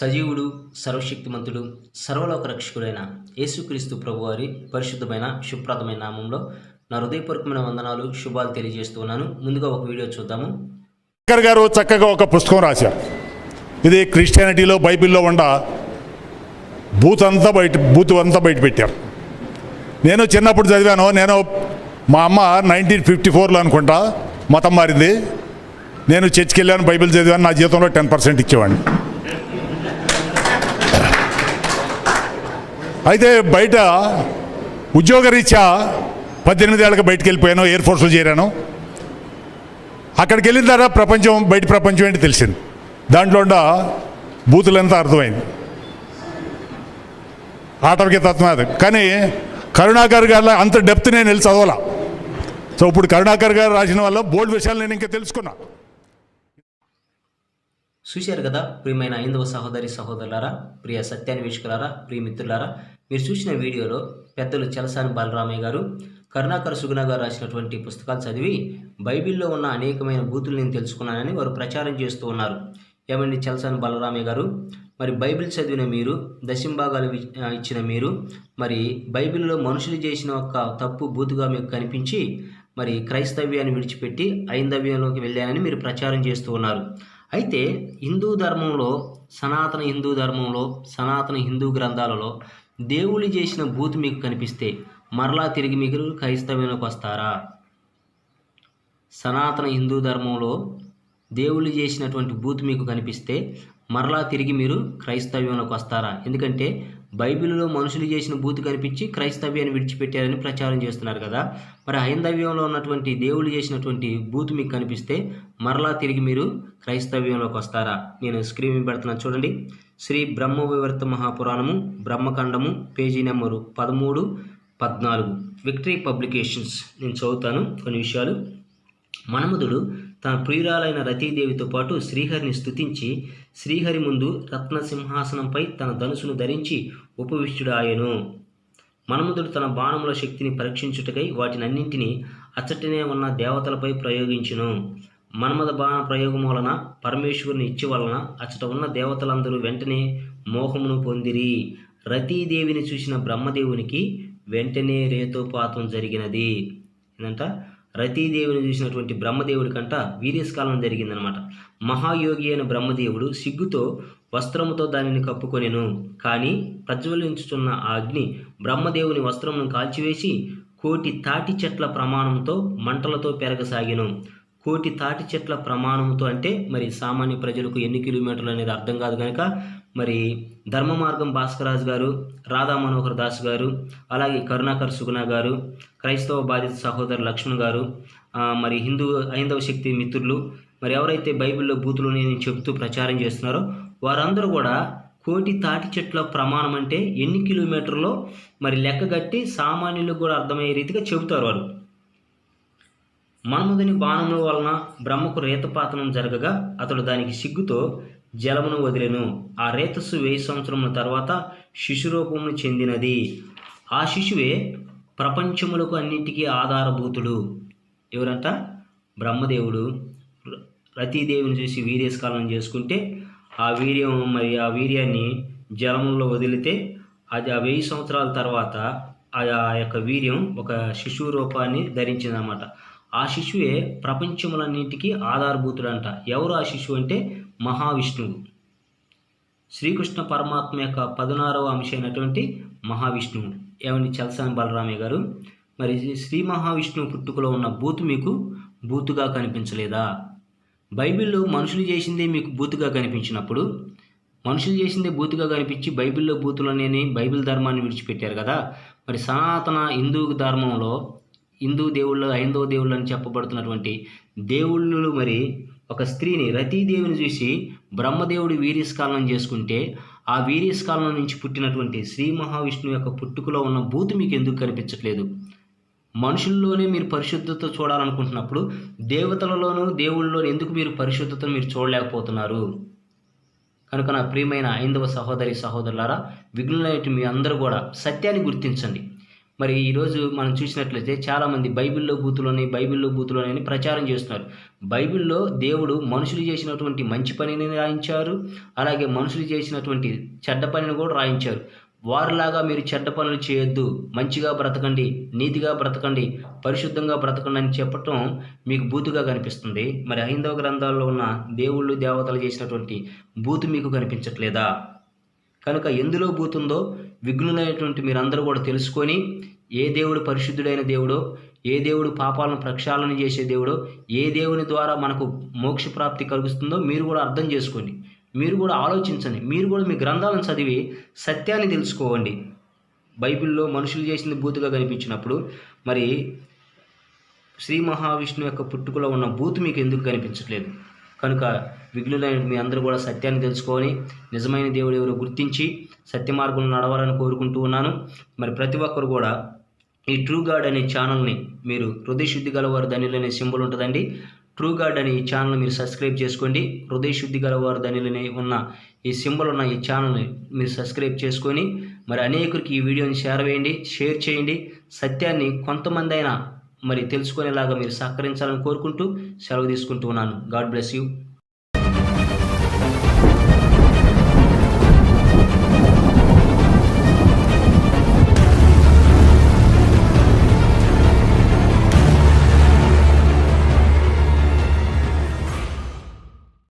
సజీవుడు సర్వశక్తిమంతుడు సర్వలోక రక్షకుడైన యేసుక్రీస్తు ప్రభువారి పరిశుద్ధమైన శుభ్రతమైన నామంలో నా హృదయపూర్వకమైన వందనాలు శుభాలు తెలియజేస్తున్నాను. ముందుగా ఒక వీడియో చూద్దాము. శంకర్ గారు చక్కగా ఒక పుస్తకం రాశారు. ఇది క్రిస్టియానిటీలో బైబిల్లో ఉండ బూత్ అంతా బయట బూత్ అంతా బయట పెట్టారు. నేను చిన్నప్పుడు చదివాను. నేను మా అమ్మ నైన్టీన్ ఫిఫ్టీ ఫోర్లో అనుకుంటా మతం మారింది. నేను చర్చికి వెళ్ళాను బైబిల్ చదివాను. నా జీతంలో టెన్ పర్సెంట్ ఇచ్చేవాడిని. అయితే బయట ఉద్యోగరీత్యా పద్దెనిమిది ఏళ్ళకి బయటకు వెళ్ళిపోయాను ఎయిర్ ఫోర్స్లో చేరాను. అక్కడికి వెళ్ళిన తర్వాత ప్రపంచం బయట ప్రపంచం ఏంటి తెలిసింది? దాంట్లో ఉన్న బూతులంతా అర్థమైంది. ఆటవిక తత్వం అది. కానీ కరుణాకర్ గారు అంత డెప్త్ నేను వెళ్ళి చదవాల. సో ఇప్పుడు కరుణాకర్ గారు రాసిన వల్ల బోల్డ్ విషయాలు నేను ఇంకా తెలుసుకున్నా. చూశారు కదా ప్రియమైన ఐందవ సహోదరి సహోదరులారా ప్రియ సత్యాన్వేషకులారా ప్రియమిత్రులారా మీరు చూసిన వీడియోలో పెద్దలు చలసాని బాలరామయ్య గారు కరుణాకర్ సుగుణ గారు రాసినటువంటి పుస్తకాలు చదివి బైబిల్లో ఉన్న అనేకమైన బూతులు నేను తెలుసుకున్నానని వారు ప్రచారం చేస్తూ ఉన్నారు. ఏమండి చలసాని బాలరామయ్య గారు? మరి బైబిల్ చదివిన మీరు దశంభాగాలు వి- ఇచ్చిన మీరు మరి బైబిల్లో మనుషులు చేసిన ఒక తప్పు బూతుగా మీకు కనిపించి మరి క్రైస్తవ్యాన్ని విడిచిపెట్టి ఐందవ్యంలోకి వెళ్ళానని మీరు ప్రచారం చేస్తూ ఉన్నారు. అయితే హిందూ ధర్మంలో సనాతన హిందూ ధర్మంలో సనాతన హిందూ గ్రంథాలలో దేవుళ్ళు చేసిన బూత్ మీకు కనిపిస్తే మరలా తిరిగి మీరు క్రైస్తవ్యంలోకి వస్తారా? సనాతన హిందూ ధర్మంలో దేవుళ్ళు చేసినటువంటి బూత్ మీకు కనిపిస్తే మరలా తిరిగి మీరు క్రైస్తవ్యంలోకి వస్తారా? ఎందుకంటే బైబిల్లో మనుషులు చేసిన బూతు కనిపించి క్రైస్తవ్యాన్ని విడిచిపెట్టారని ప్రచారం చేస్తున్నారు కదా. మరి హైందవ్యంలో ఉన్నటువంటి దేవుళ్ళు చేసినటువంటి బూత్ మీకు కనిపిస్తే మరలా తిరిగి మీరు క్రైస్తవ్యంలోకి వస్తారా? నేను స్క్రీన్ మీద పెడుతున్నాను చూడండి. శ్రీ బ్రహ్మ వివర్త మహాపురాణము బ్రహ్మఖండము పేజీ నెంబరు పదమూడు పద్నాలుగు. Victory publications. నేను చదువుతాను కొన్ని విషయాలు. మనముదుడు తన ప్రియురాలైన రతీదేవితో పాటు శ్రీహరిని స్తుతించి శ్రీహరి ముందు రత్న సింహాసనంపై తన ధనుసును ధరించి ఉపవిష్టుడాయను. మన్మధుడు తన బాణముల శక్తిని పరీక్షించుటకై వాటినన్నింటినీ అచ్చటనే ఉన్న దేవతలపై ప్రయోగించును. మన్మథ బాణ ప్రయోగం వలన పరమేశ్వరుని ఇచ్చి వలన అచ్చట ఉన్న దేవతలందరూ వెంటనే మోహమును పొందిరి. రతీదేవిని చూసిన బ్రహ్మదేవునికి వెంటనే రేతోపాతం జరిగినది. ఏంటంట రతీదేవిని చూసినటువంటి బ్రహ్మదేవుడి కంట వీర్యస్కాలం జరిగిందనమాట మహాయోగి అయిన బ్రహ్మదేవుడు సిగ్గుతో వస్త్రముతో దానిని కప్పుకొనెను. కానీ ప్రజ్వలించుతున్న ఆ అగ్ని బ్రహ్మదేవుని వస్త్రమును కాల్చివేసి కోటి తాటి చెట్ల ప్రమాణంతో మంటలతో పెరగసాగిను. కోటి తాటి చెట్ల ప్రమాణంతో అంటే మరి సామాన్య ప్రజలకు ఎన్ని కిలోమీటర్లు అనేది అర్థం కాదు కనుక మరి ధర్మ మార్గం భాస్కరాజు గారు రాధా మనోహర్ దాస్ గారు అలాగే కరుణాకర్ సుగుణ గారు క్రైస్తవ బాధిత సహోదరు లక్ష్మణ్ గారు మరి హిందూ హైందవ శక్తి మిత్రులు మరి ఎవరైతే బైబిల్లో బూతులు నేను చెబుతూ ప్రచారం చేస్తున్నారో వారందరూ కూడా కోటి తాటి చెట్ల ప్రమాణం అంటే ఎన్ని కిలోమీటర్లో మరి లెక్కగట్టి సామాన్యులకు కూడా అర్థమయ్యే రీతిగా చెబుతారు వారు. మన్మధుని బాణముల వలన బ్రహ్మకు రేతపాతనం జరగగా అతడు దానికి సిగ్గుతో జలమును వదిలెను. ఆ రేతస్సు వెయ్యి సంవత్సరముల తర్వాత శిశురూపమును చెందినది. ఆ శిశువే ప్రపంచములకు అన్నిటికీ ఆధారభూతుడు. ఎవరంట? బ్రహ్మదేవుడు. రతీదేవిని చూసి వీర్యస్కాలం చేసుకుంటే ఆ వీర్యం మరి ఆ వీర్యాన్ని జలములో వదిలితే అది ఆ వెయ్యి సంవత్సరాల తర్వాత ఆ ఆ యొక్క వీర్యం ఒక శిశువు రూపాన్ని ధరించిందన్నమాట. ఆ శిశువే ప్రపంచములన్నిటికీ ఆధారభూతుడంట. ఎవరు ఆ శిశువు అంటే? మహావిష్ణువు. శ్రీకృష్ణ పరమాత్మ యొక్క పదినారవ అంశమైనటువంటి మహావిష్ణువు ఏమని చలసాని బలరామయ్య గారు? మరి శ్రీ మహావిష్ణువు పుట్టుకలో ఉన్న బూతు మీకు బూతుగా కనిపించలేదా? బైబిల్లో మనుషులు చేసిందే మీకు బూతుగా కనిపించినప్పుడు మనుషులు చేసిందే బూతుగా కనిపించి బైబిల్లో బూతులు అనేవి బైబిల్ ధర్మాన్ని విడిచిపెట్టారు కదా. మరి సనాతన హిందూ ధర్మంలో హిందూ దేవుళ్ళు హైందవ దేవుళ్ళు అని చెప్పబడుతున్నటువంటి దేవుళ్ళు మరి ఒక స్త్రీని రతీదేవిని చూసి బ్రహ్మదేవుడి వీర్యస్కాలనం చేసుకుంటే ఆ వీర్యస్కాలనం నుంచి పుట్టినటువంటి శ్రీ మహావిష్ణువు యొక్క పుట్టుకలో ఉన్న బూతు మీకు ఎందుకు కనిపించట్లేదు? మనుషుల్లోనే మీరు పరిశుద్ధత చూడాలనుకుంటున్నప్పుడు దేవతలలోనూ దేవుళ్ళలోనూ ఎందుకు మీరు పరిశుద్ధతను మీరు చూడలేకపోతున్నారు? కనుక నా ప్రియమైన ఐందవ సహోదరి సహోదరులారా విఘ్నులైన మీ అందరూ కూడా సత్యాన్ని గుర్తించండి. మరి ఈరోజు మనం చూసినట్లయితే చాలామంది బైబిల్లో బూతులని బైబిల్లో బూతులని ప్రచారం చేస్తున్నారు. బైబిల్లో దేవుడు మనుషులు చేసినటువంటి మంచి పనిని రాయించారు. అలాగే మనుషులు చేసినటువంటి చెడ్డ పనిని కూడా రాయించారు. వారిలాగా మీరు చెడ్డ పనులు చేయొద్దు. మంచిగా బ్రతకండి నీతిగా బ్రతకండి పరిశుద్ధంగా బ్రతకండి అని చెప్పటం మీకు బూతుగా కనిపిస్తుంది. మరి హైందవ గ్రంథాల్లో ఉన్న దేవుళ్ళు దేవతలు చేసినటువంటి బూతు మీకు కనిపించట్లేదా? కనుక ఎందులో పోతుందో విఘ్నులైనటువంటి మీరందరూ కూడా తెలుసుకొని ఏ దేవుడు పరిశుద్ధుడైన దేవుడో ఏ దేవుడు పాపాలను ప్రక్షాళన చేసే దేవుడో ఏ దేవుని ద్వారా మనకు మోక్ష ప్రాప్తి కలుగుతుందో మీరు కూడా అర్థం చేసుకోండి. మీరు కూడా ఆలోచించండి. మీరు కూడా మీ గ్రంథాలను చదివి సత్యాన్ని తెలుసుకోవండి. బైబిల్లో మనుషులు చేసింది బూతుగా కనిపించినప్పుడు మరి శ్రీ మహావిష్ణువు యొక్క పుట్టుకలో ఉన్న బూతు మీకు ఎందుకు కనిపించట్లేదు? కనుక విఘ్నులైన మీ అందరూ కూడా సత్యాన్ని తెలుసుకొని నిజమైన దేవుడు ఎవరో గుర్తించి సత్య మార్గంలో నడవాలని కోరుకుంటూ ఉన్నాను. మరి ప్రతి ఒక్కరు కూడా ఈ ట్రూ గాడ్ అనే ఛానల్ని మీరు హృదయ శుద్ధి గలవారు ధనిలు అనే సింబల్ ఉంటుందండి. ట్రూ గాడ్ అనే ఈ ఛానల్ మీరు సబ్స్క్రైబ్ చేసుకోండి. హృదయ శుద్ధి గలవారు ధనిలని ఉన్న ఈ సింబల్ ఉన్న ఈ ఛానల్ని మీరు సబ్స్క్రైబ్ చేసుకొని మరి అనేకురికి ఈ వీడియోని షేర్ వేయండి షేర్ చేయండి. సత్యాన్ని కొంతమంది అయినా మరి తెలుసుకునేలాగా మీరు సహకరించాలని కోరుకుంటూ సెలవు తీసుకుంటూ ఉన్నాను. God bless you.